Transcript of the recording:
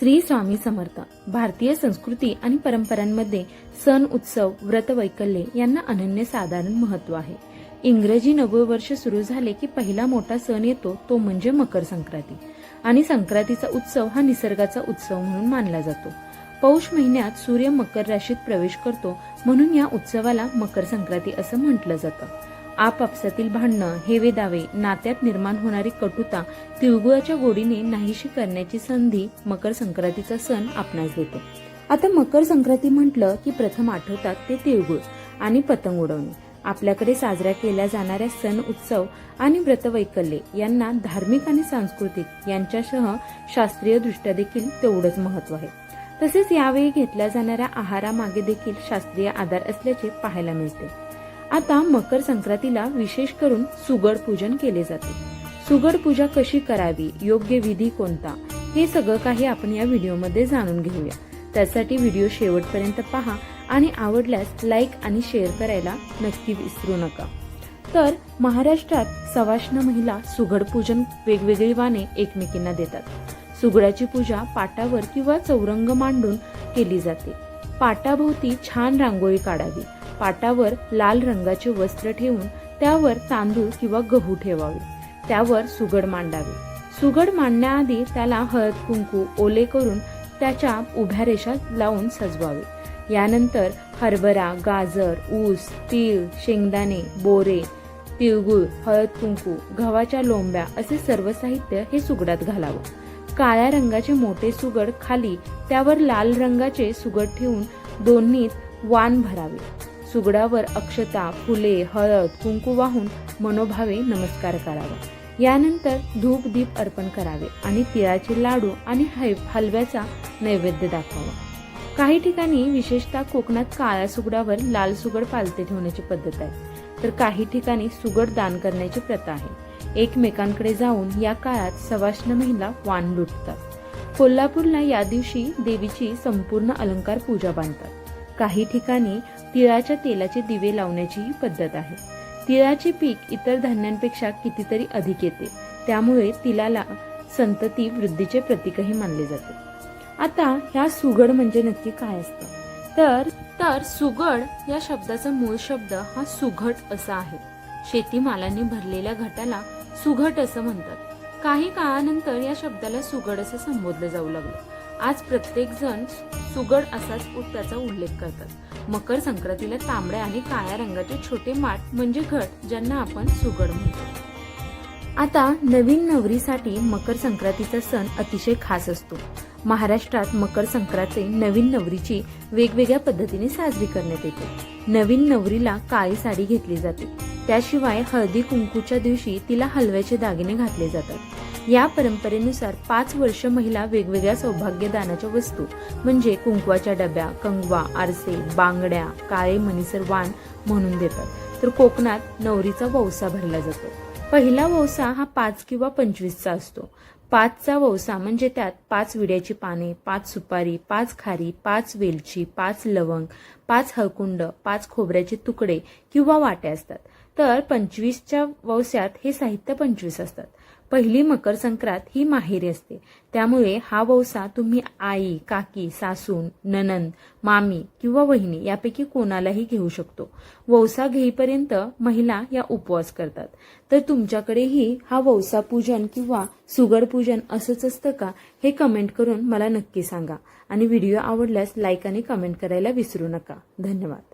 श्री स्वामी समर्थ भारतीय संस्कृती आणि परंपरांमध्ये सण उत्सव व्रत वैकल्ये यांना अनन्य साधारण महत्त्व आहे. इंग्रजी नववर्ष सुरू झाले की पहिला मोठा सण येतो तो म्हणजे मकर संक्रांती. आणि संक्रांतीचा उत्सव हा निसर्गाचा उत्सव म्हणून मानला जातो. पौष महिन्यात सूर्य मकर राशीत प्रवेश करतो म्हणून या उत्सवाला मकर संक्रांती असं म्हटलं जातं. आपापसातील भांडणं हेवे दावे नात्यात निर्माण होणारी कटुता तिळगुळाच्या गोडीने नाहीशी करण्याची संधी मकर संक्रांतीचा सण आपणास देतो. आता मकर संक्रांती म्हटलं की प्रथम आठवतात ते तिळगुळ आणि पतंग उडवणे. आपल्याकडे साजऱ्या केल्या जाणाऱ्या सण उत्सव आणि व्रतवैकल्ये यांना धार्मिक आणि सांस्कृतिक यांच्यासह शास्त्रीय दृष्ट्या देखील तेवढंच महत्त्व आहे. तसेच यावेळी घेतल्या जाणाऱ्या आहारामागे देखील शास्त्रीय आधार असल्याचे पाहायला मिळते. आता मकर संक्रांतीला विशेष करून सुगड पूजन केले जाते. सुगड पूजा कशी करावी योग्य विधी कोणता हे सगळं काही आपण या व्हिडिओमध्ये जाणून घेऊया. त्यासाठी व्हिडिओ शेवटपर्यंत पहा आणि आवडल्यास लाईक आणि शेअर करायला नक्की विसरू नका. तर महाराष्ट्रात सवाष्ण महिला सुगड पूजन वेगवेगळी वाणे एकमेकींना देतात. सुगडाची पूजा पाटावर किंवा चौरंग मांडून केली जाते. पाटाभोवती छान रांगोळी काढावी. पाटावर लाल रंगाचे वस्त्र ठेवून त्यावर तांदूळ किंवा गहू ठेवावे. त्यावर सुगड मांडावे. सुगड मांडण्याआधी त्याला हळद कुंकू ओले करून त्याच्या उभ्या रेषा लावून सजवावे. यानंतर हरभरा गाजर ऊस तीळ शेंगदाणे बोरे तिळगुळ हळद कुंकू गव्हाच्या लोंब्या असे सर्व साहित्य हे सुगडात घालावं. काळ्या रंगाचे मोठे सुगड खाली त्यावर लाल रंगाचे सुगड ठेवून दोन्हीत वाण भरावे. सुगडावर अक्षता फुले हळद कुंकू वाहून मनोभावे नमस्कार करावा. यानंतर धूप दीप अर्पण करावे आणि तिळाचे लाडू आणि है- हलव्याचा नैवेद्य दाखवावा. काही ठिकाणी विशेषतः कोकणात काळ्या सुगडावर लाल सुगड पालते ठेवण्याची पद्धत आहे. तर काही ठिकाणी सुगड दान करण्याची प्रथा आहे. एकमेकांकडे जाऊन या काळात सवाष्ण महिला वाण लुटतात. कोल्हापूरला या दिवशी देवीची संपूर्ण अलंकार पूजा बांधतात. काही ठिकाणी तिळाच्या तेलाचे दिवे लावण्याची ही पद्धत आहे. तिळाचे पीक इतर धान्यांपेक्षा कितीतरी अधिक येते. त्यामुळे तिलाला संतती वृद्धीचे प्रतीकही मानले जाते. आता ह्या सुगड म्हणजे नक्की काय असतं? तर तर सुगड या शब्दाचा मूळ शब्द हा सुघट असा आहे. शेतीमालाने भरलेल्या घटाला सुघट असं म्हणतात. काही काळानंतर या शब्दाला सुगड असं संबोधलं जाऊ लागलं. आज प्रत्येक जण सुगड असाच त्याचा उल्लेख करतात. मकर संक्रांतीला तांबड्या आणि काळ्या रंगाचे छोटे माठ म्हणजे घट ज्यांना आपण सुगड म्हणतो. आता नवीन नवरीसाठी मकर संक्रांतीचा सण अतिशय खास असतो. महाराष्ट्रात मकर संक्रांती नवीन नवरीची वेगवेगळ्या पद्धतीने साजरी करण्यात येते. नवीन नवरीला काळी साडी घेतली जाते. त्याशिवाय हळदी कुंकूच्या दिवशी तिला हलव्याचे दागिने घातले जातात. या परंपरेनुसार पाच वर्ष महिला वेगवेगळ्या सौभाग्यदानाच्या वस्तू म्हणजे कुंकवाच्या डब्या कंगवा आरसे बांगड्या काळे मनीसर वाण म्हणून देतात. तर कोकणात नवरीचा वौसा भरला जातो. पहिला वौसा हा पाच किंवा पंचवीसचा असतो. पाचचा वौसा म्हणजे त्यात पाच विड्याची पाने पाच सुपारी पाच खारी पाच वेलची पाच लवंग पाच हळकुंड पाच खोबऱ्याचे तुकडे किंवा वाट्या असतात. तर पंचवीसच्या वौस्यात हे साहित्य पंचवीस असतात. पहिली मकर संक्रांत ही माहेरी असते. त्यामुळे हा वौसा तुम्ही आई काकी सासून ननंद मामी किंवा वहिनी यापैकी कोणालाही घेऊ शकतो. वौसा घेईपर्यंत महिला या उपवास करतात. तर तुमच्याकडेही हा वौसा पूजन किंवा सुगड पूजन असंच असतं का हे कमेंट करून मला नक्की सांगा. आणि व्हिडिओ आवडल्यास लाईक आणि कमेंट करायला विसरू नका. धन्यवाद.